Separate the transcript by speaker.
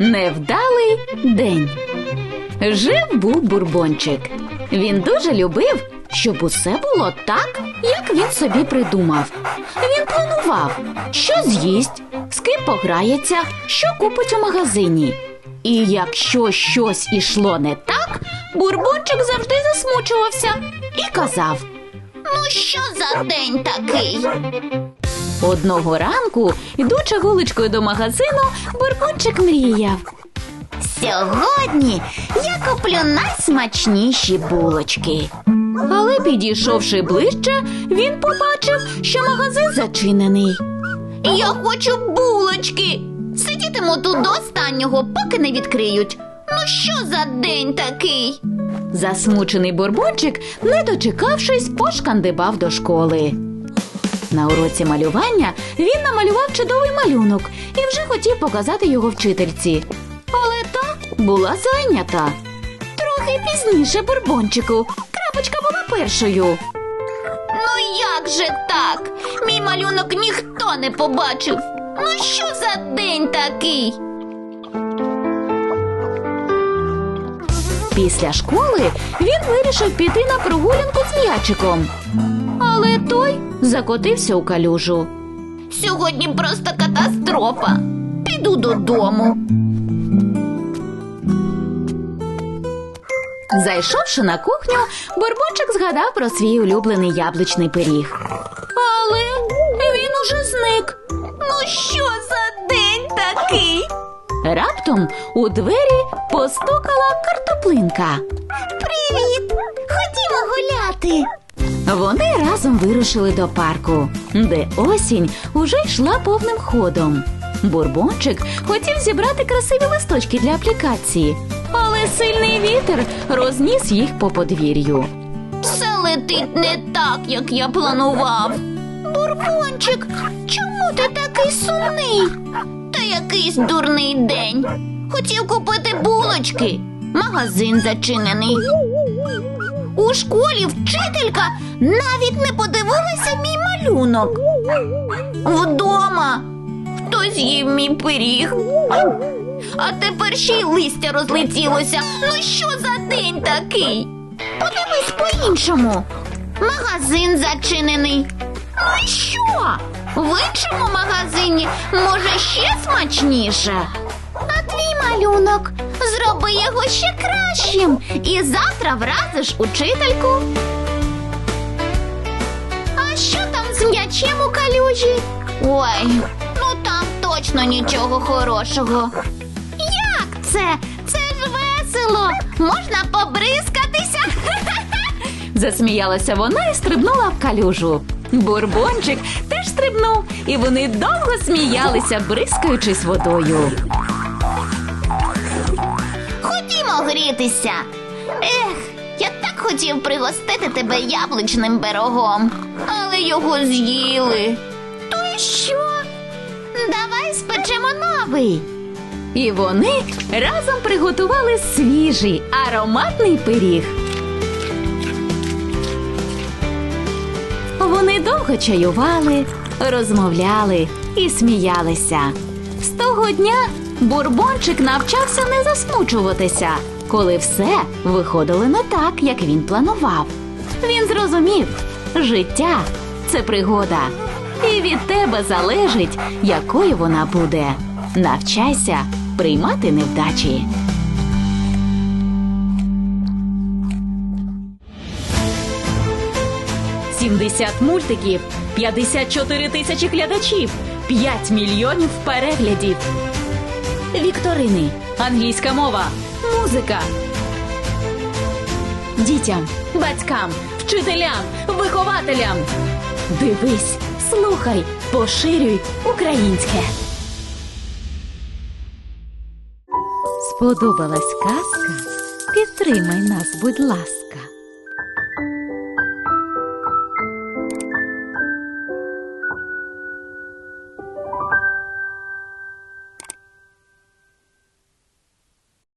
Speaker 1: Невдалий день. Жив був бурбончик. Він дуже любив, щоб усе було так, як він собі придумав. Він планував, що з'їсть, з ким пограється, що купить у магазині. І якщо щось ішло не так, бурбончик завжди засмучувався і казав:
Speaker 2: Ну що за день такий?
Speaker 1: Одного ранку, йдучи вуличкою до магазину, бурбончик мріяв.
Speaker 2: Сьогодні я куплю найсмачніші булочки.
Speaker 1: Але підійшовши ближче, він побачив, що магазин зачинений.
Speaker 2: Я хочу булочки. Сидітиму тут до останнього, поки не відкриють. Ну що за день такий?
Speaker 1: Засмучений бурбончик, не дочекавшись, пошкандибав до школи. На уроці малювання він намалював чудовий малюнок і вже хотів показати його вчительці. Але та була зайнята. Трохи пізніше бурбончику. Крапочка була першою.
Speaker 2: Ну як же так? Мій малюнок ніхто не побачив. Ну що за день такий?
Speaker 1: Після школи він вирішив піти на прогулянку з м'ячиком. Але той закотився у калюжу.
Speaker 2: Сьогодні просто катастрофа. Піду додому.
Speaker 1: Зайшовши на кухню, Бурбончик згадав про свій улюблений яблучний пиріг. Але він уже зник.
Speaker 2: Ну що за день такий?
Speaker 1: Раптом у двері постукала картоплинка.
Speaker 2: Привіт! Ходімо гуляти.
Speaker 1: Вони разом вирушили до парку, де осінь уже йшла повним ходом. Бурбончик хотів зібрати красиві листочки для аплікації, але сильний вітер розніс їх по подвір'ю.
Speaker 2: Все летить не так, як я планував. Бурбончик, чому ти такий сумний? Та якийсь дурний день. Хотів купити булочки. Магазин зачинений. У школі вчителька навіть не подивилася мій малюнок. Вдома хтось їв мій пиріг. А тепер ще й листя розлетілося. Ну що за день такий? Подивись по-іншому. Магазин зачинений. Ну що? В іншому магазині може ще смачніше. А твій малюнок ще кращим і завтра вразиш учительку. А що там з м'ячем у калюжі? Ой, ну там точно нічого хорошого. Як це? Це ж весело. Можна побризкатися.
Speaker 1: Засміялася вона і стрибнула в калюжу. Бурбончик теж стрибнув, і вони довго сміялися, бризкаючись водою.
Speaker 2: Грітися. Ех, я так хотів пригостити тебе яблучним пирогом, але його з'їли. То й що? Давай спечемо новий.
Speaker 1: І вони разом приготували свіжий ароматний пиріг. Вони довго чаювали, розмовляли і сміялися. З того дня бурбончик навчався не засмучуватися, коли все виходило не так, як він планував. Він зрозумів, життя це пригода, і від тебе залежить, якою вона буде. Навчайся приймати невдачі. Сімдесят мультиків, 54 тисячі глядачів, 5 мільйонів переглядів. Вікторини, англійська мова, музика. Дітям, батькам, вчителям, вихователям. Дивись, слухай, поширюй українське. Сподобалась казка? Підтримай нас, будь ласка.